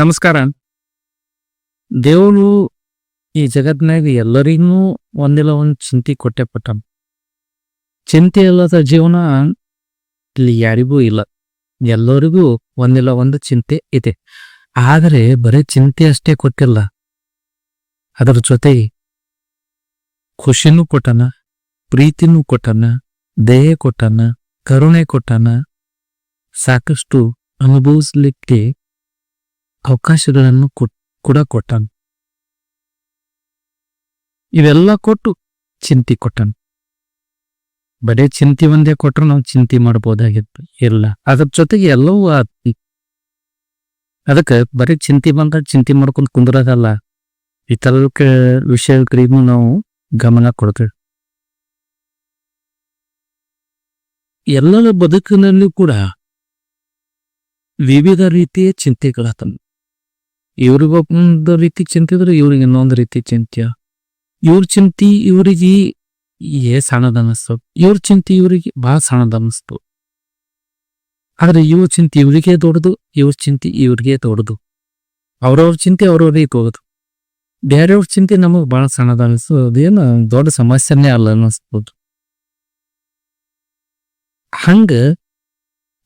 ನಮಸ್ಕಾರ. ದೇವರು ಈ ಜಗತ್ನಾಗ ಎಲ್ಲರಿಗೂ ಒಂದಿಲ್ಲ ಒಂದ್ ಚಿಂತೆ ಕೊಟ್ಟೆ ಪಟ್ಟಾನ. ಚಿಂತೆ ಇಲ್ಲದ ಜೀವನ ಇಲ್ಲಿ ಯಾರಿಗೂ ಇಲ್ಲ. ಎಲ್ಲರಿಗೂ ಒಂದಿಲ್ಲ ಒಂದು ಚಿಂತೆ ಇದೆ. ಆದರೆ ಬರೀ ಚಿಂತೆ ಅಷ್ಟೇ ಕೊಟ್ಟಿಲ್ಲ. ಅದರ ಜೊತೆ ಖುಷಿನೂ ಕೊಟ್ಟನ, ಪ್ರೀತಿನೂ ಕೊಟ್ಟನ ದಯೆ ಕೊಟ್ಟನ, ಕರುಣೆ ಕೊಟ್ಟನ, ಸಾಕಷ್ಟು ಅನುಭವಿಸ್ಲಿಕ್ಕೆ ಅವಕಾಶಗಳನ್ನು ಕೂಡ ಕೊಟ್ಟನು. ಇವೆಲ್ಲ ಕೊಟ್ಟು ಚಿಂತಿ ಕೊಟ್ಟನು. ಬರೇ ಚಿಂತಿ ಒಂದೇ ಕೊಟ್ಟರು ನಾವು ಚಿಂತೆ ಮಾಡ್ಬೋದಾಗಿತ್ತು, ಇಲ್ಲ. ಅದ್ರ ಜೊತೆಗೆ ಎಲ್ಲವೂ ಆತಿ, ಅದಕ್ಕೆ ಬರೀ ಚಿಂತೆ ಬಂದಾಗ ಚಿಂತೆ ಮಾಡ್ಕೊಂಡು ಕುಂದ್ರದಲ್ಲ. ಈ ವಿಷಯ ವಿಷಯಗಳಿಗೂ ನಾವು ಗಮನ ಕೊಡ್ತೇವೆ. ಎಲ್ಲರ ಬದುಕಿನಲ್ಲಿ ಕೂಡ ವಿವಿಧ ರೀತಿಯ ಚಿಂತೆಗಳಾತನ ಇವ್ರಿಗೊಂದು ರೀತಿ ಚಿಂತೆ ಇದ್ರೆ ಇವ್ರಿಗೆ ಇನ್ನೊಂದು ರೀತಿ ಚಿಂತೆ ಇವ್ರ ಚಿಂತಿ ಇವ್ರಿಗೆ ಏ ಸಣ್ಣದ ಅನಿಸ್ತು ಇವ್ರ ಚಿಂತೆ ಇವರಿಗೆ ಬಹಳ ಸಣ್ಣದ ಅನಿಸ್ತು ಆದ್ರೆ ಇವ್ರ ಚಿಂತೆ ಇವರಿಗೆ ದೊಡ್ಡದು, ಇವ್ರ ಚಿಂತೆ ಇವ್ರಿಗೆ ದೊಡ್ಡದು. ಅವ್ರವ್ರ ಚಿಂತೆ ಅವ್ರವ್ರಿಗೆ ತೋದು ಬೇರೆಯವ್ರ ಚಿಂತೆ ನಮಗ್ ಬಹಳ ಸಣ್ಣದ ಅದೇನು ದೊಡ್ಡ ಸಮಸ್ಯೆನೇ ಅಲ್ಲ ಅನಿಸ್ಬೋದು ಹಂಗ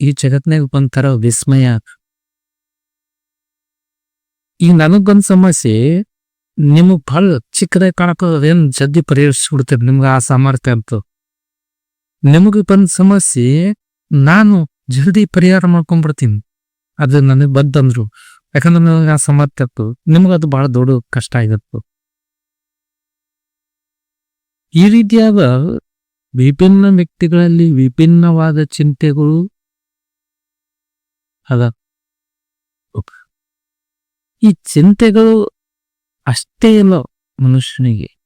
ಈ ಜಗತ್ನಾಗ ಒಂಥರ ವಿಸ್ಮಯ ಈಗ ನನಗೊಂದು ಸಮಸ್ಯೆ, ನಿಮಗೆ ಬಹಳ ಚಿಕ್ಕದಾಗಿ ಕಾಣಕ್ಕೆ ಅದೇನ್ ಜಲ್ದಿ ಪರಿಹರಿಸ್ಬಿಡ್ತೀರಿ ನಿಮ್ಗೆ ಆ ಸಾಮರ್ಥ್ಯ ಅಂತ. ನಿಮಗೆ ಬಂದ ಸಮಸ್ಯೆ, ನಾನು ಜಲ್ದಿ ಪರಿಹಾರ ಮಾಡ್ಕೊಂಡ್ಬಿಡ್ತೀನಿ ಅದು ನನಗೆ ಬದ್ದಂದ್ರು ಯಾಕಂದ್ರೆ ನನಗೆ ಆ ಸಾಮರ್ಥ್ಯ ಇತ್ತು. ನಿಮ್ಗೆ ಅದು ಬಹಳ ದೊಡ್ಡ ಕಷ್ಟ ಆಗಿತ್ತು. ಈ ರೀತಿಯಾದ ವಿಭಿನ್ನ ವ್ಯಕ್ತಿಗಳಲ್ಲಿ ವಿಭಿನ್ನವಾದ ಚಿಂತೆಗಳು ಅದ. ಈ ಚಿಂತೆಗಳು ಅಷ್ಟೇ ಇಲ್ಲ ಮನುಷ್ಯನಿಗೆ.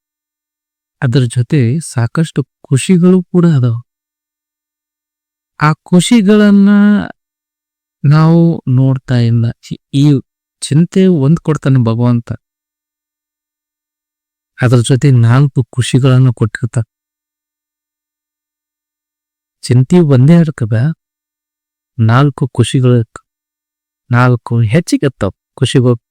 ಅದರ ಜೊತೆ ಸಾಕಷ್ಟು ಖುಷಿಗಳು ಕೂಡ ಅದಾವ. ಆ ಖುಷಿಗಳನ್ನ ನಾವು ನೋಡ್ತಾ ಇಲ್ಲ. ಈ- ಚಿಂತೆ ಒಂದ್ ಕೊಡ್ತಾನೆ ಭಗವಂತ. ಅದರ ಜೊತೆ ನಾಲ್ಕು ಖುಷಿಗಳನ್ನು ಕೊಟ್ಟಿರ್ತ ಚಿಂತೆ ಒಂದೇ ಇರ್ತದ ನಾಲ್ಕು ಖುಷಿಗಳ ನಾಲ್ಕು ಹೆಚ್ಚಿಗೆ ಖುಷಿಗಳು.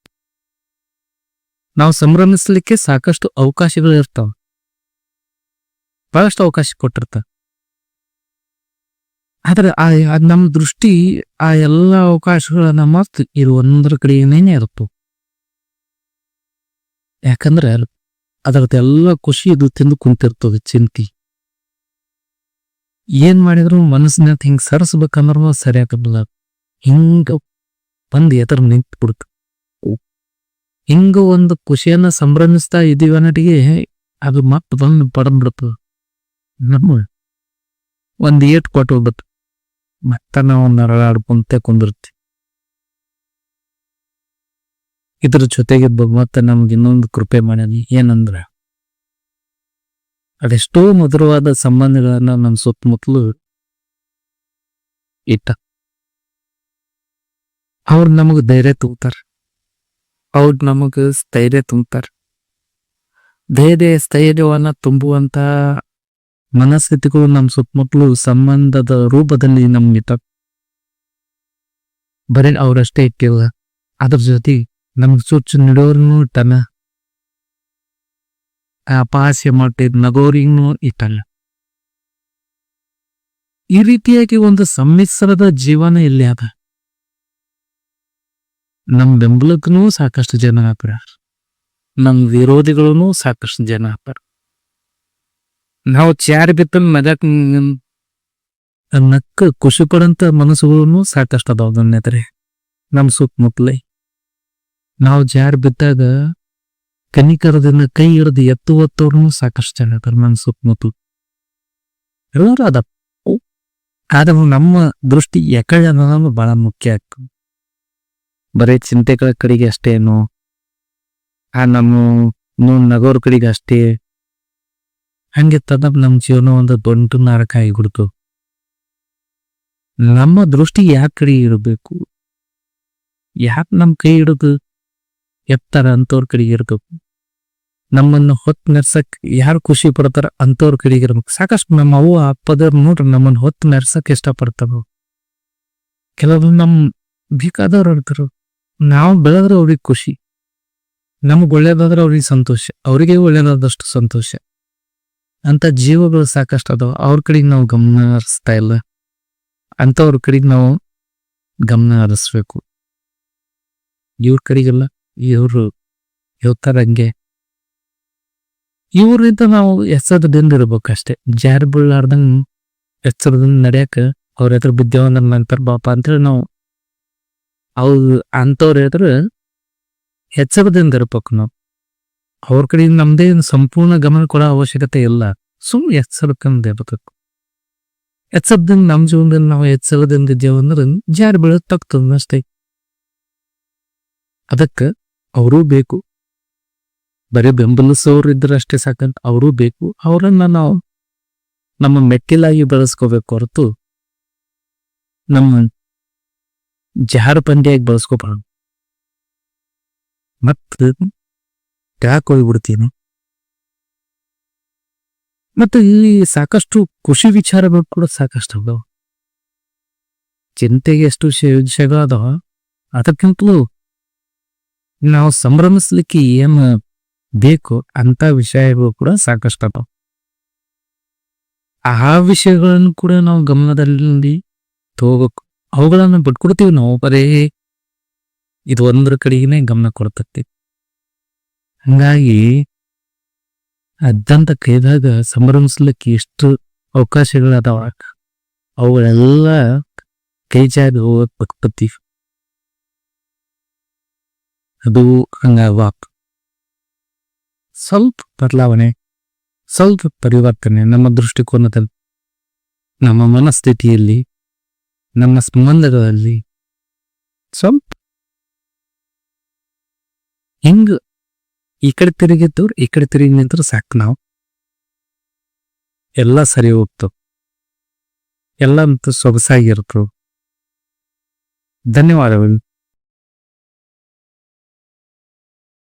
ನಾವು ಸಂಭ್ರಮಿಸಲಿಕ್ಕೆ ಸಾಕಷ್ಟು ಅವಕಾಶಗಳು ಇರ್ತಾವ ಬಹಳಷ್ಟು ಅವಕಾಶ ಕೊಟ್ಟಿರ್ತ ಆದ್ರೆ ಆ ನಮ್ಮ ದೃಷ್ಟಿ ಆ ಎಲ್ಲ ಅವಕಾಶಗಳನ್ನ ಮರ್ತು ಇದು ಒಂದರ ಕಡೆಯೇನೇ ಇರುತ್ತು. ಯಾಕಂದ್ರೆ ಅದರದ್ದೆಲ್ಲ ಖುಷಿ ಇದು ತಿಂದು ಕುಂತಿರ್ತದೆ ಚಿಂತಿ. ಏನ್ ಮಾಡಿದ್ರು ಮನಸ್ಸಿನ ಹಿಂಗ್ ಸರಿಸ್ಬೇಕಂದ್ರೂ ಸರಿ ಆಗಲ್ಲ ಹಿಂಗ ಬಂದು ಎದುರು ನಿಂತು ಬಿಡ್ತು ಹಿಂಗ ಒಂದು ಖುಷಿಯನ್ನ ಸಂಭ್ರಮಿಸ್ತಾ ಇದೀವಿ ಅನ್ನಟಿಗೆ ಅದು ಮತ್ತೆ ಬಂದು ಪಡಂಬಿಡ್ತು ನಮ್ಮ ಒಂದ್ ಏಟ್ ಕೊಟ್ಟು ಹೋಗ್ಬಿಟ್ಟು ಮತ್ತೆ ನಾವು ನರಳಾಡ್ಕೊಂತ ಕುಂದಿರ್ತಿ. ಇದ್ರ ಜೊತೆಗೆ ಭಗವಂತ ನಮ್ಗೆ ಇನ್ನೊಂದು ಕೃಪೆ ಮಾಡ್ಯಾನ. ಏನಂದ್ರ ಅದೆಷ್ಟೋ ಮಧುರವಾದ ಸಂಬಂಧಗಳನ್ನ ನಮ್ಮ ಸುತ್ತಮುತ್ತಲು ಇಟ್ಟ. ಅವ್ರು ನಮಗ್ ಧೈರ್ಯ ತುಂಬತಾರ ಅವ್ರು ನಮಗ ಸ್ಥೈರ್ಯ ತುಂಬ್ತಾರೆ. ಧೈರ್ಯ ಸ್ಥೈರ್ಯವನ್ನ ತುಂಬುವಂತ ಮನಸ್ಥಿತಿಗಳು ನಮ್ಮ ಸುತ್ತಮುತ್ತಲು ಸಂಬಂಧದ ರೂಪದಲ್ಲಿ ನಮ್ಗಿಟ್ಟ ಬರೀ ಅವ್ರಷ್ಟೇ ಇಟ್ಟಿಲ್ಲ ಅದ್ರ ಜೊತೆ ನಮ್ಗೆ ಚುಚ್ಚು ನೀಡೋರ್ನು ಇಟ್ಟಾನ. ಅಪಹಾಸ್ಯ ಮಾಡಿದ ನಗೋರಿಗೂ ಇಟ್ಟಲ್ಲ. ಈ ರೀತಿಯಾಗಿ ಒಂದು ಸಮ್ಮಿಶ್ರದ ಜೀವನ ಇಲ್ಲಿ ಅದ. ನಮ್ ಬೆಂಬಲಕ್ಕೂ ಸಾಕಷ್ಟು ಜನ ಹಾಕ್ರ ನಮ್ ವಿರೋಧಿಗಳೂ ಸಾಕಷ್ಟು ಜನ ಹಾಕ್ತಾರ ನಾವು ಚಾರ್ ಬಿತ್ತಲ್ ಮಜಾಕ್ ನಕ್ಕ ಖುಷಿ ಪಡಂತ ಮನಸ್ಸುಗಳನ್ನು ಸಾಕಷ್ಟು ಅದಾವ ನನ್ನೆದ್ರೆ ನಮ್ ಸುತ್ತಮುತ್ತಲೇ ನಾವು ಜಾರ್ ಬಿದ್ದಾಗ ಕನಿಕರದಿಂದ ಕೈ ಹಿಡಿದು ಎತ್ತುವತ್ತವ್ರನ್ನು ಸಾಕಷ್ಟು ಜನ ಇದಾರೆ ನನ್ನ ಸುತ್ತಮುತ್ತಲು ಎಲ್ಲರೂ ಅದ ಆದ್ರೆ ನಮ್ಮ ದೃಷ್ಟಿ ಯಾಕಡೆ ಅನ್ನೋದು ಬಹಳ ಮುಖ್ಯ ಆಗ್ತದೆ ಬರೀ ಚಿಂತೆಗಳ ಕಡೆಗೆ ಅಷ್ಟೇನು ಆ ನಮ್ಮ ನಗೋರ್ ಕಡೆಗೆ ಅಷ್ಟೇ. ಹಂಗೆ ತದ ನಮ್ಮ ಜೀವನ ಒಂದು ದೊಡ್ಡ ನರಕ ಆಗಿಬಿಡ್ತು. ನಮ್ಮ ದೃಷ್ಟಿ ಯಾವ ಕಡೆ ಇರಬೇಕು? ಯಾಕೆ ನಮ್ಮ ಕೈ ಹಿಡಿದು ಎತ್ತರ ಅಂತವ್ರ ಕಡೆಗೆ ಇರಬೇಕು? ನಮ್ಮನ್ನು ಹೊತ್ತು ನೆರ್ಸಕ್ ಯಾರು ಖುಷಿ ಪಡ್ತಾರ ಅಂತವ್ರ ಕಡೆಗೆ ಇರ್ಬೇಕು? ಸಾಕಷ್ಟು ನಮ್ಮ ಅವ್ವ ಅಪ್ಪದವ್ರು ನೋಡ್ರಿ, ನಮ್ಮನ್ನು ಹೊತ್ತು ಮೆರ್ಸಕ್ ಇಷ್ಟಪಡ್ತಾರ ಕೆಲವರು ನಮ್ಮ ಬೇಕಾದವ್ರು ಇರ್ತಾರ ನಾವು ಬೆಳೆದ್ರೆ ಅವ್ರಿಗೆ ಖುಷಿ. ನಮ್ಗೆ ಒಳ್ಳೇದಾದ್ರೆ ಅವ್ರಿಗೆ ಸಂತೋಷ. ಅವರಿಗೆ ಒಳ್ಳೇದಾದಷ್ಟು ಸಂತೋಷ. ಅಂತ ಜೀವಗಳು ಸಾಕಷ್ಟು ಅದಾವ. ಅವ್ರ ಕಡೆಗೆ ನಾವು ಗಮನ ಹರಿಸ್ತಾ ಇಲ್ಲ. ಅಂಥವ್ರ ಕಡೆಗೆ ನಾವು ಗಮನ ಹರಿಸ್ಬೇಕು. ಇವ್ರ ಕಡೆಗೆಲ್ಲ, ಇವರು ಹೇಳ್ತಾರ ಹಂಗೆ. ಇವ್ರಿಂದ ನಾವು ಎಚ್ಚರದಿಂದ ಇರ್ಬೇಕಷ್ಟೇ ಜಾರಿ ಬೀಳಾರ್ದಂಗ ಎಚ್ಚರದಿಂದ ನಡೆಯಕ್ಕೆ ಅವ್ರ ಎದುರು ಬಿದ್ದೇವಂದ್ರೆ ನಂತರ ಬಾಪ ಅಂತೇಳಿ ನಾವು ಅವ್ರು ಅಂಥವ್ರು ಎದುರು ಎಚ್ಚರದಿಂದ ಇರ್ಬೇಕು ನಾವು ಅವ್ರ ಕಡೆಯಿಂದ ನಮ್ದೇ ಸಂಪೂರ್ಣ ಗಮನ ಕೊಡೋ ಅವಶ್ಯಕತೆ ಇಲ್ಲ. ಸುಮ್ಮನೆ ಎಚ್ಚರಕ್ಕಂದ ಇರ್ಬೇಕು ಎಚ್ಚರದಿಂದ ನಮ್ಮ ಜೀವನದಲ್ಲಿ ನಾವು ಎಚ್ಚರದಿಂದ ಇದ್ದೇವೆ ಅಂದ್ರೆ ಜಾರಿ ಬೀಳೋದ್ ತಗ್ತದ ಅಷ್ಟೇ. ಅದಕ್ಕೆ ಅವರೂ ಬೇಕು. ಬರೀ ಬೆಂಬಲಿಸೋರು ಇದ್ರೆ ಅಷ್ಟೇ ಸಾಕಂತ ಅವರೂ ಬೇಕು. ಅವರನ್ನ ನಾವು ನಮ್ಮ ಮೆಟ್ಟಿಲಾಗಿ ಬೆಳೆಸ್ಕೋಬೇಕು ಹೊರತು ನಮ್ಮ ಜಾರ ಪಂದ್ಯಾಗಿ ಬಳಸ್ಕೋಬಾರ್ದು. ಮತ್ತು ಟ್ಯಾಕ್ ಹೋಗ್ಬಿಡ್ತೀನಿ. ಮತ್ತು ಇಲ್ಲಿ ಸಾಕಷ್ಟು ಖುಷಿ ವಿಚಾರಗಳು ಕೂಡ ಸಾಕಷ್ಟು ಅದಾವ. ಚಿಂತೆಗೆ ಎಷ್ಟು ವಿಷಯ- ವಿಷಯಗಳು ಅದಾವ. ಅದಕ್ಕಿಂತಲೂ ನಾವು ಸಂಭ್ರಮಿಸ್ಲಿಕ್ಕೆ ಏನು ಬೇಕು ಅಂತ ವಿಷಯಗಳು ಕೂಡ ಸಾಕಷ್ಟು ಅದಾವ. ಆ ವಿಷಯಗಳನ್ನು ಕೂಡ ನಾವು ಗಮನದಲ್ಲಿ ತಗೋಬೇಕು ಅವುಗಳನ್ನು ಬಿಟ್ಕೊಡ್ತೀವಿ ನಾವು. ಬರೇ ಇದು ಒಂದ್ರ ಕಡೆಗೇನೆ ಗಮನ ಕೊಡ್ತೈತಿ. ಹಂಗಾಗಿ ಅದಂತ ಕೈದಾಗ ಸಂಭ್ರಮಿಸ್ಲಿಕ್ಕೆ ಎಷ್ಟು ಅವಕಾಶಗಳು ಅದಾವ ಅವುಗಳೆಲ್ಲ ಕೈ ಜಾರಿ ಹೋಗಕ್ ಬರ್ತತಿ. ಅದು ಹಂಗಾಗ್ಬಾರ್ದು ಸ್ವಲ್ಪ ಬದಲಾವಣೆ, ಸ್ವಲ್ಪ ಪರಿವರ್ತನೆ ನಮ್ಮ ದೃಷ್ಟಿಕೋನದಲ್ಲಿ, ನಮ್ಮ ಮನಸ್ಥಿತಿಯಲ್ಲಿ ನಮ್ಮ ಸಂಬಂಧಗಳಲ್ಲಿ. ಸ್ವಲ್ಪ ಹಿಂಗ ಈ ಕಡೆ ತಿರುಗಿದ್ದವ್ರು ಈ ಕಡೆ ತಿರುಗಿ ನಿಂತರು ಸಾಕು ನಾವು. ಎಲ್ಲ ಸರಿ ಹೋಗ್ತು. ಎಲ್ಲ ಮತ್ತು ಸೊಗಸಾಗಿರ್ತವು ಧನ್ಯವಾದಗಳು.